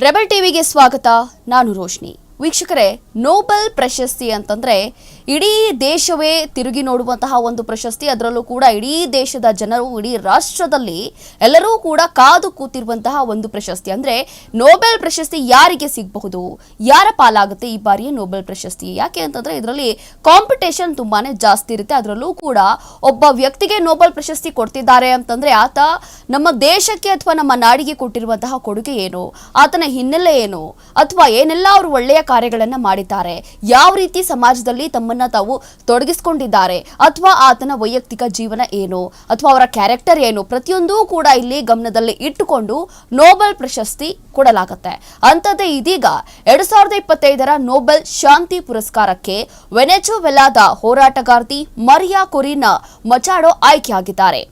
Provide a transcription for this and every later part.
Rebel ಟಿವಿಗೆ ಸ್ವಾಗತ ನಾನು ರೋಶ್ನಿ. ವೀಕ್ಷಕರೇ ನೋಬೆಲ್ ಪ್ರಶಸ್ತಿ ಅಂತಂದ್ರೆ ಇಡೀ ದೇಶವೇ ತಿರುಗಿ ನೋಡುವಂತಹ ಒಂದು ಪ್ರಶಸ್ತಿ. ಅದರಲ್ಲೂ ಕೂಡ ಇಡೀ ದೇಶದ ಜನರು, ಇಡೀ ರಾಷ್ಟ್ರದಲ್ಲಿ ಎಲ್ಲರೂ ಕೂಡ ಕಾದು ಕೂತಿರುವಂತಹ ಒಂದು ಪ್ರಶಸ್ತಿ. ಅಂದ್ರೆ ನೋಬೆಲ್ ಪ್ರಶಸ್ತಿ ಯಾರಿಗೆ ಸಿಗಬಹುದು? ಯಾರ ಪಾಲಾಗುತ್ತೆ ಈ ಬಾರಿಯ ನೋಬೆಲ್ ಪ್ರಶಸ್ತಿ? ಯಾಕೆ ಅಂತಂದ್ರೆ ಇದರಲ್ಲಿ ಕಾಂಪಿಟೇಷನ್ ತುಂಬಾನೇ ಜಾಸ್ತಿ ಇರುತ್ತೆ. ಅದರಲ್ಲೂ ಕೂಡ ಒಬ್ಬ ವ್ಯಕ್ತಿಗೆ ನೋಬೆಲ್ ಪ್ರಶಸ್ತಿ ಕೊಡ್ತಿದ್ದಾರೆ ಅಂತಂದ್ರೆ ಆತ ನಮ್ಮ ದೇಶಕ್ಕೆ ಅಥವಾ ನಮ್ಮ ನಾಡಿಗೆ ಕೊಟ್ಟಿರುವಂತಹ ಕೊಡುಗೆ ಏನು? ಆತನ ಹಿನ್ನೆಲೆ ಏನು? ಅಥವಾ ಏನೆಲ್ಲ ಅವರು ಒಳ್ಳೆಯ ಕಾರ್ಯಗಳನ್ನ ಮಾಡಿದ್ದಾರೆ. ಯಾವ ರೀತಿ ಸಮಾಜದಲ್ಲಿ ತಮ್ಮನ್ನ ತಾವು ತೊಡಗಿಸಿಕೊಂಡಿದ್ದಾರೆ ಅಥವಾ ಆತನ ವೈಯಕ್ತಿಕ ಜೀವನ ಏನು ಅಥವಾ ಅವರ ಕ್ಯಾರೆಕ್ಟರ್ ಏನು ಪ್ರತಿಯೊಂದೂ ಕೂಡ ಇಲ್ಲಿ ಗಮನದಲ್ಲಿ ಇಟ್ಟುಕೊಂಡು ನೋಬೆಲ್ ಪ್ರಶಸ್ತಿ ಕೊಡಲಾಗುತ್ತೆ. ಅಂಥದ್ದೇ ಇದೀಗ ಎರಡ್ ಸಾವಿರದ ಇಪ್ಪತ್ತೈದರ ನೋಬೆಲ್ ಶಾಂತಿ ಪುರಸ್ಕಾರಕ್ಕೆ ವೆನೆಚುವೆಲಾದ ಹೋರಾಟಗಾರ್ತಿ ಮರಿಯಾ ಕೊರಿನಾ ಮಚಾಡೋ ಆಯ್ಕೆಯಾಗಿದ್ದಾರೆ.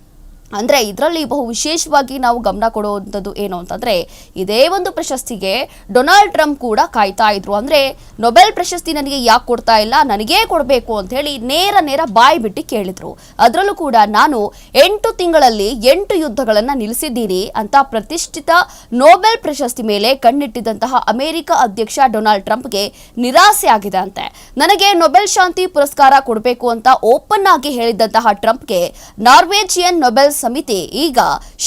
ಅಂದ್ರೆ ಇದರಲ್ಲಿ ಬಹು ವಿಶೇಷವಾಗಿ ನಾವು ಗಮನ ಕೊಡುವಂಥದ್ದು ಏನು ಅಂತಂದರೆ, ಇದೇ ಒಂದು ಪ್ರಶಸ್ತಿಗೆ ಡೊನಾಲ್ಡ್ ಟ್ರಂಪ್ ಕೂಡ ಕಾಯ್ತಾ ಇದ್ರು. ಅಂದರೆ ನೊಬೆಲ್ ಪ್ರಶಸ್ತಿ ನನಗೆ ಯಾಕೆ ಕೊಡ್ತಾ ಇಲ್ಲ, ನನಗೇ ಕೊಡಬೇಕು ಅಂತ ಹೇಳಿ ನೇರ ನೇರ ಬಾಯಿ ಬಿಟ್ಟು ಕೇಳಿದರು. ಅದರಲ್ಲೂ ಕೂಡ ನಾನು ಎಂಟು ತಿಂಗಳಲ್ಲಿ ಎಂಟು ಯುದ್ಧಗಳನ್ನು ನಿಲ್ಲಿಸಿದ್ದೀನಿ ಅಂತ ಪ್ರತಿಷ್ಠಿತ ನೊಬೆಲ್ ಪ್ರಶಸ್ತಿ ಮೇಲೆ ಕಣ್ಣಿಟ್ಟಿದ್ದಂತಹ ಅಮೆರಿಕ ಅಧ್ಯಕ್ಷ ಡೊನಾಲ್ಡ್ ಟ್ರಂಪ್ಗೆ ನಿರಾಸೆ ಆಗಿದೆ ಅಂತೆ. ನನಗೆ ನೊಬೆಲ್ ಶಾಂತಿ ಪುರಸ್ಕಾರ ಕೊಡಬೇಕು ಅಂತ ಓಪನ್ ಆಗಿ ಹೇಳಿದ್ದಂತಹ ಟ್ರಂಪ್ಗೆ ನಾರ್ವೇಜಿಯನ್ ನೊಬೆಲ್ ಸಮಿತಿ ಈಗ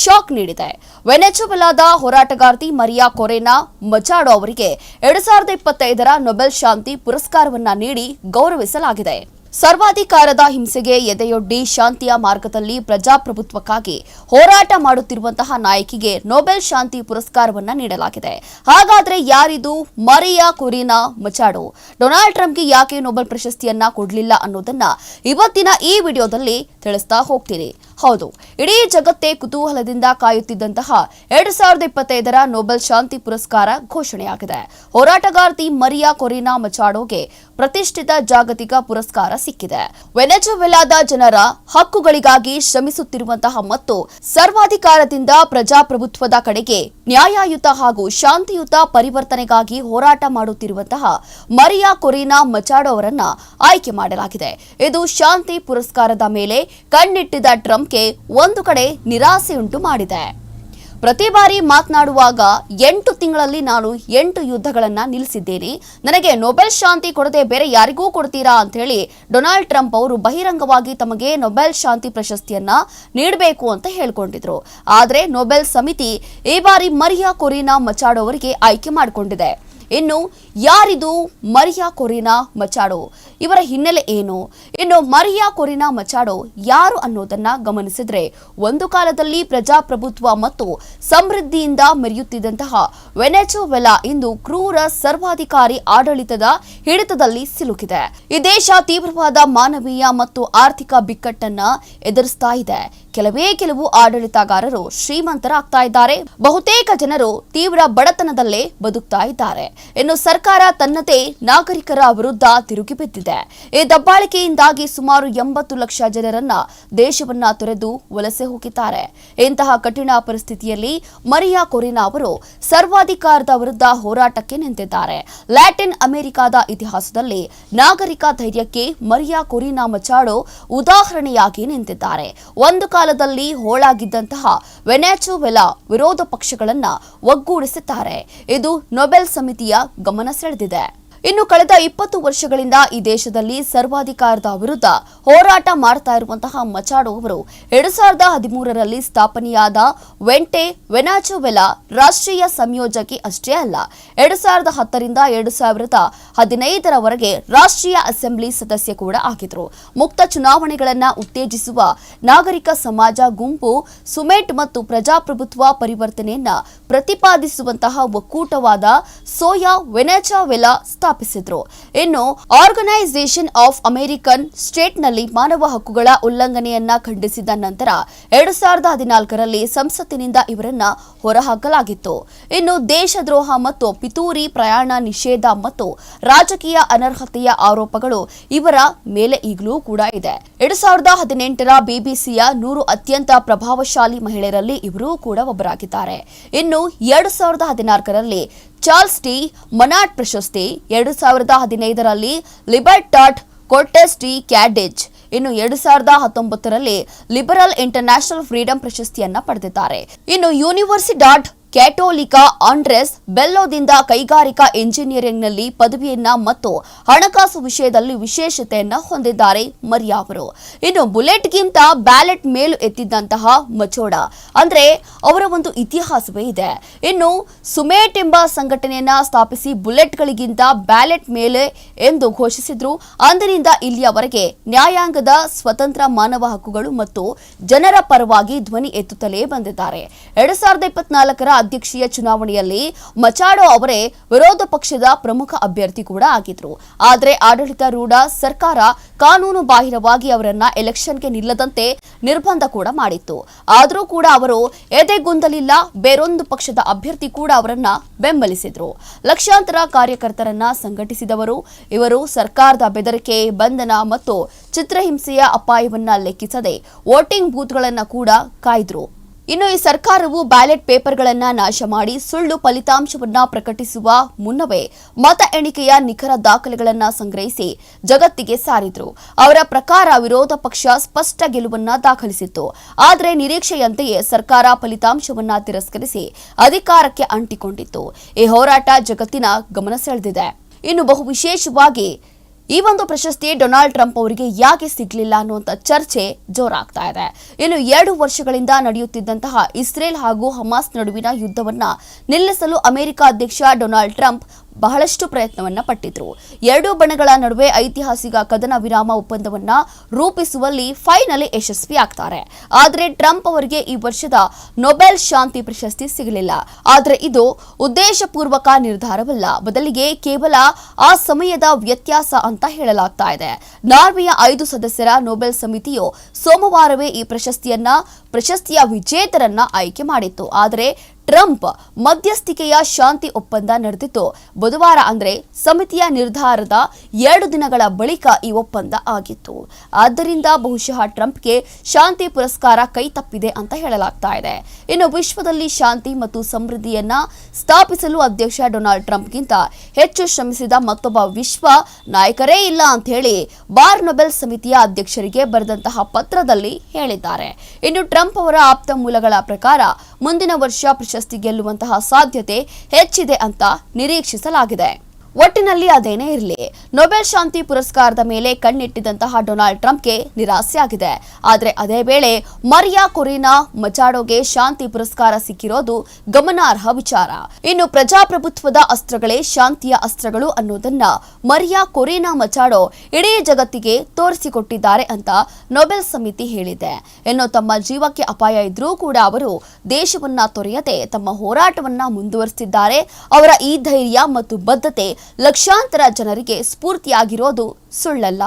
ಶಾಕ್ ನೀಡಿದೆ. ವೆನೆಚುವೆಲಾದ ಹೋರಾಟಗಾರ್ತಿ ಮರಿಯಾ ಕೊರೆನಾ ಮಚಾಡೋ ಅವರಿಗೆ ಎರಡ್ ಸಾವಿರದ ಇಪ್ಪತ್ತೈದರ ನೊಬೆಲ್ ಶಾಂತಿ ಪುರಸ್ಕಾರವನ್ನ ನೀಡಿ ಗೌರವಿಸಲಾಗಿದೆ. ಸರ್ವಾಧಿಕಾರದ ಹಿಂಸೆಗೆ ಎದೆಯೊಡ್ಡಿ ಶಾಂತಿಯ ಮಾರ್ಗದಲ್ಲಿ ಪ್ರಜಾಪ್ರಭುತ್ವಕ್ಕಾಗಿ ಹೋರಾಟ ಮಾಡುತ್ತಿರುವಂತಹ ನಾಯಕಿಗೆ ನೊಬೆಲ್ ಶಾಂತಿ ಪುರಸ್ಕಾರವನ್ನ ನೀಡಲಾಗಿದೆ. ಹಾಗಾದ್ರೆ ಯಾರಿದು? ಮರಿಯಾ ಕುರಿನಾ ಮಚಾಡೋ ಡೊನಾಲ್ಡ್ ಟ್ರಂಪ್ಗೆ ಯಾಕೆ ನೊಬೆಲ್ ಪ್ರಶಸ್ತಿಯನ್ನ ಕೊಡಲಿಲ್ಲ ಅನ್ನೋದನ್ನ ಇವತ್ತಿನ ಈ ವಿಡಿಯೋದಲ್ಲಿ ತಿಳಿಸ್ತಾ ಹೋಗ್ತೀನಿ. ಹೌದು. ಇಡೀ ಜಗತ್ತೇ ಕುತೂಹಲದಿಂದ ಕಾಯುತ್ತಿದ್ದಂತಹ ಎರಡ್ ಸಾವಿರದ ಇಪ್ಪತ್ತೈದರ ನೊಬೆಲ್ ಶಾಂತಿ ಪುರಸ್ಕಾರ ಘೋಷಣೆಯಾಗಿದೆ. ಹೋರಾಟಗಾರ್ತಿ ಮರಿಯಾ ಕೊರಿನಾ ಮಚಾಡೋಗೆ ಪ್ರತಿಷ್ಠಿತ ಜಾಗತಿಕ ಪುರಸ್ಕಾರ ಸಿಕ್ಕಿದೆ. ವೆನೆಜುವೆಲಾದ ಜನರ ಹಕ್ಕುಗಳಿಗಾಗಿ ಶ್ರಮಿಸುತ್ತಿರುವಂತಹ ಮತ್ತು ಸರ್ವಾಧಿಕಾರದಿಂದ ಪ್ರಜಾಪ್ರಭುತ್ವದ ಕಡೆಗೆ ನ್ಯಾಯಯುತ ಹಾಗೂ ಶಾಂತಿಯುತ ಪರಿವರ್ತನೆಗಾಗಿ ಹೋರಾಟ ಮಾಡುತ್ತಿರುವಂತಹ ಮರಿಯಾ ಕೊರಿನಾ ಮಚಾಡೋ ಅವರನ್ನ ಆಯ್ಕೆ ಮಾಡಲಾಗಿದೆ. ಇದು ಶಾಂತಿ ಪುರಸ್ಕಾರದ ಮೇಲೆ ಕಣ್ಣಿಟ್ಟಿದ್ದ ಟ್ರಂಪ್ಗೆ ಒಂದು ಕಡೆ ನಿರಾಸೆಯುಂಟು ಮಾಡಿದೆ. ಪ್ರತಿ ಬಾರಿ ಮಾತನಾಡುವಾಗ ಎಂಟು ತಿಂಗಳಲ್ಲಿ ನಾನು ಎಂಟು ಯುದ್ಧಗಳನ್ನು ನಿಲ್ಲಿಸಿದ್ದೇನೆ. ನನಗೆ ನೊಬೆಲ್ ಶಾಂತಿ ಕೊಡದೆ ಬೇರೆ ಯಾರಿಗೂ ಕೊಡ್ತೀರಾ ಅಂತ ಹೇಳಿ ಡೊನಾಲ್ಡ್ ಟ್ರಂಪ್ ಅವರು ಬಹಿರಂಗವಾಗಿ ತಮಗೆ ನೊಬೆಲ್ ಶಾಂತಿ ಪ್ರಶಸ್ತಿಯನ್ನ ನೀಡಬೇಕು ಅಂತ ಹೇಳಿಕೊಂಡಿದ್ರು. ಆದರೆ ನೊಬೆಲ್ ಸಮಿತಿ ಈ ಬಾರಿ ಮರಿಯಾ ಕೊರಿನಾ ಮಚಾಡೋ ಅವರಿಗೆ ಆಯ್ಕೆ ಮಾಡಿಕೊಂಡಿದೆ. ಇನ್ನು ಯಾರಿದು ಮರಿಯಾ ಕೊರಿನಾ ಮಚಾಡೋ? ಇವರ ಹಿನ್ನೆಲೆ ಏನು? ಇನ್ನು ಮರಿಯಾ ಕೊರಿನಾ ಮಚಾಡೋ ಯಾರು ಅನ್ನೋದನ್ನ ಗಮನಿಸಿದ್ರೆ, ಒಂದು ಕಾಲದಲ್ಲಿ ಪ್ರಜಾಪ್ರಭುತ್ವ ಮತ್ತು ಸಮೃದ್ಧಿಯಿಂದ ಮೆರೆಯುತ್ತಿದ್ದಂತಹ ವೆನೆಚುವೆಲಾ ಇಂದು ಕ್ರೂರ ಸರ್ವಾಧಿಕಾರಿ ಆಡಳಿತದ ಹಿಡಿತದಲ್ಲಿ ಸಿಲುಕಿದೆ. ಈ ದೇಶ ತೀವ್ರವಾದ ಮಾನವೀಯ ಮತ್ತು ಆರ್ಥಿಕ ಬಿಕ್ಕಟ್ಟನ್ನ ಎದುರಿಸ್ತಾ ಇದೆ. ಕೆಲವೇ ಕೆಲವು ಆಡಳಿತಗಾರರು ಶ್ರೀಮಂತರಾಗ್ತಾ ಇದ್ದಾರೆ. ಬಹುತೇಕ ಜನರು ತೀವ್ರ ಬಡತನದಲ್ಲೇ ಬದುಕ್ತಾ ಇದ್ದಾರೆ. ಇನ್ನು ಸರ್ಕಾರ ತನ್ನದೇ ನಾಗರಿಕರ ವಿರುದ್ಧ ತಿರುಗಿ ಬಿದ್ದಿದೆ. ಈ ದಬ್ಬಾಳಿಕೆಯಿಂದಾಗಿ ಸುಮಾರು ಎಂಬತ್ತು ಲಕ್ಷ ಜನರನ್ನ ದೇಶವನ್ನ ತೊರೆದು ವಲಸೆ ಹೋಗಿದ್ದಾರೆ. ಇಂತಹ ಕಠಿಣ ಪರಿಸ್ಥಿತಿಯಲ್ಲಿ ಮರಿಯಾ ಕೊರಿನಾ ಅವರು ಸರ್ವಾಧಿಕಾರದ ವಿರುದ್ಧ ಹೋರಾಟಕ್ಕೆ ನಿಂತಿದ್ದಾರೆ. ಲ್ಯಾಟಿನ್ ಅಮೆರಿಕಾದ ಇತಿಹಾಸದಲ್ಲಿ ನಾಗರಿಕ ಧೈರ್ಯಕ್ಕೆ ಮರಿಯಾ ಕೊರಿನಾ ಮಚಾಡೋ ಉದಾಹರಣೆಯಾಗಿ ನಿಂತಿದ್ದಾರೆ. ಒಂದು ಕಾಲದಲ್ಲಿ ಹೋಳಾಗಿದ್ದಂತಹ ವೆನೆಜುವೆಲಾ ವಿರೋಧ ಪಕ್ಷಗಳನ್ನ ಒಗ್ಗೂಡಿಸಿದ್ದಾರೆ. ಇದು ನೊಬೆಲ್ ಸಮಿತಿಯ ಗಮನ ಸೆಳೆದಿದೆ. ಇನ್ನು ಕಳೆದ ಇಪ್ಪತ್ತು ವರ್ಷಗಳಿಂದ ಈ ದೇಶದಲ್ಲಿ ಸರ್ವಾಧಿಕಾರದ ವಿರುದ್ಧ ಹೋರಾಟ ಮಾಡ್ತಾ ಇರುವಂತಹ ಮಚಾಡೋ ಅವರು ಎರಡು ಸಾವಿರದ ಹದಿಮೂರರಲ್ಲಿ ಸ್ಥಾಪನೆಯಾದ ವೆಂಟೆ ವೆನಾಚುವೆಲಾ ರಾಷ್ಟ್ರೀಯ ಸಂಯೋಜಕಿ ಅಷ್ಟೇ ಅಲ್ಲ, ಎರಡು ಸಾವಿರದ ಹತ್ತರಿಂದ ಎರಡು ಸಾವಿರದ ಹದಿನೈದರವರೆಗೆ ರಾಷ್ಟ್ರೀಯ ಅಸೆಂಬ್ಲಿ ಸದಸ್ಯ ಕೂಡ ಆಗಿದ್ರು. ಮುಕ್ತ ಚುನಾವಣೆಗಳನ್ನು ಉತ್ತೇಜಿಸುವ ನಾಗರಿಕ ಸಮಾಜ ಗುಂಪು, ಸುಮೇಟ್ ಮತ್ತು ಪ್ರಜಾಪ್ರಭುತ್ವ ಪರಿವರ್ತನೆಯನ್ನ ಪ್ರತಿಪಾದಿಸುವಂತಹ ಒಕ್ಕೂಟವಾದ ಸೋಯಾ ವೆನೆಚಾವೆಲಾ ಸ್ಥಾಪಿಸಿದ್ರು. ಇನ್ನು, ಆರ್ಗನೈಸೇಷನ್ ಆಫ್ ಅಮೆರಿಕನ್ ಸ್ಟೇಟ್ನಲ್ಲಿ ಮಾನವ ಹಕ್ಕುಗಳ ಉಲ್ಲಂಘನೆಯನ್ನ ಖಂಡಿಸಿದ ನಂತರ ಎರಡು ಸಾವಿರದ ಹದಿನಾಲ್ಕರಲ್ಲಿ ಸಂಸತ್ತಿನಿಂದ ಇವರನ್ನ ಹೊರಹಾಕಲಾಗಿತ್ತು. ಇನ್ನು, ದೇಶದ್ರೋಹ ಮತ್ತು ಪಿತೂರಿ ಪ್ರಯಾಣ ನಿಷೇಧ ಮತ್ತು ರಾಜಕೀಯ ಅನರ್ಹತೆಯ ಆರೋಪಗಳು ಇವರ ಮೇಲೆ ಈಗಲೂ ಕೂಡ ಇದೆ. ಎರಡು ಸಾವಿರದ ಹದಿನೆಂಟರ ಬಿಬಿಸಿಯ ನೂರು ಅತ್ಯಂತ ಪ್ರಭಾವಶಾಲಿ ಮಹಿಳೆಯರಲ್ಲಿ ಇವರೂ ಕೂಡ ಒಬ್ಬರಾಗಿದ್ದಾರೆ. ಇನ್ನು, ಎರಡು ಸಾವಿರದ ಹದಿನಾಲ್ಕರಲ್ಲಿ ಚಾರ್ಲ್ಸ್ ಟಿ. ಮನಾಟ್ ಪ್ರಶಸ್ತಿ ಎರಡು ಸಾವಿರದ ಹದಿನೈದರಲ್ಲಿ ಲಿಬರ್ಟಾಟ್ ಕೊರ್ಟೆಸ್ ಟಿ. ಕ್ಯಾಡೆಜ್. ಇನ್ನು ಎರಡು ಸಾವಿರದ ಹತ್ತೊಂಬತ್ತರಲ್ಲಿ ಲಿಬರಲ್ ಇಂಟರ್ನ್ಯಾಷನಲ್ ಫ್ರೀಡಂ ಪ್ರಶಸ್ತಿಯನ್ನ ಪಡೆದಿದ್ದಾರೆ. ಇನ್ನು ಯೂನಿವರ್ಸಿ ಡಾಟ್ ಕ್ಯಾಟೋಲಿಕಾ ಆಂಡ್ರೆಸ್ ಬೆಲ್ಲೋದಿಂದ ಕೈಗಾರಿಕಾ ಇಂಜಿನಿಯರಿಂಗ್ನಲ್ಲಿ ಪದವಿಯನ್ನ ಮತ್ತು ಹಣಕಾಸು ವಿಷಯದಲ್ಲಿ ವಿಶೇಷತೆಯನ್ನು ಹೊಂದಿದ್ದಾರೆ ಮರಿಯಾ ಅವರು. ಇನ್ನು ಬುಲೆಟ್ಗಿಂತ ಬ್ಯಾಲೆಟ್ ಮೇಲು ಎತ್ತಿದ್ದಂತಹ ಮಚೋಡ ಅಂದ್ರೆ ಅವರ ಒಂದು ಇತಿಹಾಸವೇ ಇದೆ. ಇನ್ನು ಸುಮೇಟ್ ಎಂಬ ಸಂಘಟನೆಯನ್ನ ಸ್ಥಾಪಿಸಿ ಬುಲೆಟ್ಗಳಿಗಿಂತ ಬ್ಯಾಲೆಟ್ ಮೇಲೆ ಎಂದು ಘೋಷಿಸಿದ್ರು. ಅಂದಿನಿಂದ ಇಲ್ಲಿಯವರೆಗೆ ನ್ಯಾಯಾಂಗದ ಸ್ವತಂತ್ರ ಮಾನವ ಹಕ್ಕುಗಳು ಮತ್ತು ಜನರ ಪರವಾಗಿ ಧ್ವನಿ ಎತ್ತುತ್ತಲೇ ಬಂದಿದ್ದಾರೆ. ಎರಡ್ ಸಾವಿರದ ಇಪ್ಪತ್ನಾಲ್ಕರ ಅಧ್ಯಕ್ಷೀಯ ಚುನಾವಣೆಯಲ್ಲಿ ಮಚಾಡೋ ಅವರೇ ವಿರೋಧ ಪಕ್ಷದ ಪ್ರಮುಖ ಅಭ್ಯರ್ಥಿ ಕೂಡ ಆಗಿದ್ರು. ಆದರೆ ಆಡಳಿತಾರೂಢ ಸರ್ಕಾರ ಕಾನೂನು ಬಾಹಿರವಾಗಿ ಅವರನ್ನ ಎಲೆಕ್ಷನ್ಗೆ ನಿಲ್ಲದಂತೆ ನಿರ್ಬಂಧ ಕೂಡ ಮಾಡಿತ್ತು. ಆದರೂ ಕೂಡ ಅವರು ಎದೆಗುಂದಲಿಲ್ಲ ಬೇರೊಂದು ಪಕ್ಷದ ಅಭ್ಯರ್ಥಿ ಕೂಡ ಅವರನ್ನ ಬೆಂಬಲಿಸಿದ್ರು. ಲಕ್ಷಾಂತರ ಕಾರ್ಯಕರ್ತರನ್ನ ಸಂಘಟಿಸಿದವರು ಇವರು ಸರ್ಕಾರದ ಬೆದರಿಕೆ, ಬಂಧನ ಮತ್ತು ಚಿತ್ರಹಿಂಸೆಯ ಅಪಾಯವನ್ನ ಲೆಕ್ಕಿಸದೆ ವೋಟಿಂಗ್ ಬೂತ್ಗಳನ್ನ ಕೂಡ ಕಾಯ್ದ್ರು. ಇನ್ನು ಈ ಸರ್ಕಾರವು ಬ್ಯಾಲೆಟ್ ಪೇಪರ್ಗಳನ್ನು ನಾಶ ಮಾಡಿ ಸುಳ್ಳು ಫಲಿತಾಂಶವನ್ನ ಪ್ರಕಟಿಸುವ ಮುನ್ನವೇ ಮತ ಎಣಿಕೆಯ ನಿಖರ ದಾಖಲೆಗಳನ್ನು ಸಂಗ್ರಹಿಸಿ ಜಗತ್ತಿಗೆ ಸಾರಿದ್ರು. ಅವರ ಪ್ರಕಾರ ವಿರೋಧ ಪಕ್ಷ ಸ್ಪಷ್ಟ ಗೆಲುವನ್ನು ದಾಖಲಿಸಿತ್ತು. ಆದರೆ ನಿರೀಕ್ಷೆಯಂತೆಯೇ ಸರ್ಕಾರ ಫಲಿತಾಂಶವನ್ನ ತಿರಸ್ಕರಿಸಿ ಅಧಿಕಾರಕ್ಕೆ ಅಂಟಿಕೊಂಡಿತ್ತು. ಈ ಹೋರಾಟ ಜಗತ್ತಿನ ಗಮನ ಸೆಳೆದಿದೆ. ಇನ್ನು ಬಹು ವಿಶೇಷವಾಗಿ ಈ ಒಂದು ಪ್ರಶಸ್ತಿ ಡೊನಾಲ್ಡ್ ಟ್ರಂಪ್ ಅವರಿಗೆ ಯಾಕೆ ಸಿಗ್ಲಿಲ್ಲ ಅನ್ನುವಂಥ ಚರ್ಚೆ ಜೋರಾಗ್ತಾ ಇದೆ. ಇನ್ನು ಎರಡು ವರ್ಷಗಳಿಂದ ನಡೆಯುತ್ತಿದ್ದಂತಹ ಇಸ್ರೇಲ್ ಹಾಗೂ ಹಮಾಸ್ ನಡುವಿನ ಯುದ್ಧವನ್ನ ನಿಲ್ಲಿಸಲು ಅಮೆರಿಕ ಅಧ್ಯಕ್ಷ ಡೊನಾಲ್ಡ್ ಟ್ರಂಪ್ ಬಹಳಷ್ಟು ಪ್ರಯತ್ನವನ್ನ ಪಟ್ಟಿದ್ರು. ಎರಡೂ ಬಣಗಳ ನಡುವೆ ಐತಿಹಾಸಿಕ ಕದನ ವಿರಾಮ ಒಪ್ಪಂದವನ್ನ ರೂಪಿಸುವಲ್ಲಿ ಫೈನಲಿ ಯಶಸ್ವಿ ಆಗ್ತಾರೆ. ಆದರೆ ಟ್ರಂಪ್ ಅವರಿಗೆ ಈ ವರ್ಷದ ನೊಬೆಲ್ ಶಾಂತಿ ಪ್ರಶಸ್ತಿ ಸಿಗಲಿಲ್ಲ. ಆದರೆ ಇದು ಉದ್ದೇಶಪೂರ್ವಕ ನಿರ್ಧಾರವಲ್ಲ. ಬದಲಿಗೆ ಕೇವಲ ಆ ಸಮಯದ ವ್ಯತ್ಯಾಸ ಅಂತ ಹೇಳಲಾಗ್ತಾ ಇದೆ. ನಾರ್ವೆಯ ಐದು ಸದಸ್ಯರ ನೊಬೆಲ್ ಸಮಿತಿಯು ಸೋಮವಾರವೇ ಈ ಪ್ರಶಸ್ತಿಯನ್ನ, ಪ್ರಶಸ್ತಿಯ ವಿಜೇತರನ್ನ ಆಯ್ಕೆ ಮಾಡಿತ್ತು. ಆದರೆ ಟ್ರಂಪ್ ಮಧ್ಯಸ್ಥಿಕೆಯ ಶಾಂತಿ ಒಪ್ಪಂದ ನಡೆದಿತ್ತು. ಬುಧವಾರ ಅಂದ್ರೆ ಸಮಿತಿಯ ನಿರ್ಧಾರದ ಎರಡು ದಿನಗಳ ಬಳಿಕ ಈ ಒಪ್ಪಂದ ಆಗಿತ್ತು. ಆದ್ದರಿಂದ ಬಹುಶಃ ಟ್ರಂಪ್ಗೆ ಶಾಂತಿ ಪುರಸ್ಕಾರ ಕೈ ತಪ್ಪಿದೆ ಅಂತ ಹೇಳಲಾಗ್ತಾ ಇದೆ. ಇನ್ನು ವಿಶ್ವದಲ್ಲಿ ಶಾಂತಿ ಮತ್ತು ಸಮೃದ್ಧಿಯನ್ನ ಸ್ಥಾಪಿಸಲು ಅಧ್ಯಕ್ಷ ಡೊನಾಲ್ಡ್ ಟ್ರಂಪ್ಗಿಂತ ಹೆಚ್ಚು ಶ್ರಮಿಸಿದ ಮತ್ತೊಬ್ಬ ವಿಶ್ವ ನಾಯಕರೇ ಇಲ್ಲ ಅಂತ ಹೇಳಿ ಬಾರ್ ನೊಬೆಲ್ ಸಮಿತಿಯ ಅಧ್ಯಕ್ಷರಿಗೆ ಬರೆದಂತಹ ಪತ್ರದಲ್ಲಿ ಹೇಳಿದ್ದಾರೆ. ಇನ್ನು ಟ್ರಂಪ್ ಅವರ ಆಪ್ತ ಮೂಲಗಳ ಪ್ರಕಾರ ಮುಂದಿನ ವರ್ಷ ಪ್ರಶಸ್ತಿ ಗೆಲ್ಲುವಂತಹ ಸಾಧ್ಯತೆ ಹೆಚ್ಚಿದೆ ಅಂತ ನಿರೀಕ್ಷಿಸಲಾಗಿದೆ. ಒಟ್ಟಿನಲ್ಲಿ ಅದೇನೇ ಇರಲಿ, ನೊಬೆಲ್ ಶಾಂತಿ ಪುರಸ್ಕಾರದ ಮೇಲೆ ಕಣ್ಣಿಟ್ಟಿದಂತಹ ಡೊನಾಲ್ಡ್ ಟ್ರಂಪ್ಗೆ ನಿರಾಸೆಯಾಗಿದೆ ಆದರೆ ಅದೇ ವೇಳೆ ಮರಿಯಾ ಕೊರಿನಾ ಮಚಾಡೋಗೆ ಶಾಂತಿ ಪುರಸ್ಕಾರ ಸಿಕ್ಕಿರೋದು ಗಮನಾರ್ಹ ವಿಚಾರ. ಇನ್ನು ಪ್ರಜಾಪ್ರಭುತ್ವದ ಅಸ್ತ್ರಗಳೇ ಶಾಂತಿಯ ಅಸ್ತ್ರಗಳು ಅನ್ನೋದನ್ನ ಮರಿಯಾ ಕೊರಿನಾ ಮಚಾಡೋ ಇಡೀ ಜಗತ್ತಿಗೆ ತೋರಿಸಿಕೊಟ್ಟಿದ್ದಾರೆ ಅಂತ ನೊಬೆಲ್ ಸಮಿತಿ ಹೇಳಿದೆ. ಇನ್ನು ತಮ್ಮ ಜೀವಕ್ಕೆ ಅಪಾಯ ಇದ್ರೂ ಕೂಡ ಅವರು ದೇಶವನ್ನ ತೊರೆಯದೆ ತಮ್ಮ ಹೋರಾಟವನ್ನ ಮುಂದುವರಿಸಿದ್ದಾರೆ ಅವರ ಈ ಧೈರ್ಯ ಮತ್ತು ಬದ್ಧತೆ ಲಕ್ಷಾಂತರ ಜನರಿಗೆ ಸ್ಫೂರ್ತಿಯಾಗಿರೋದು ಸುಳ್ಳಲ್ಲ.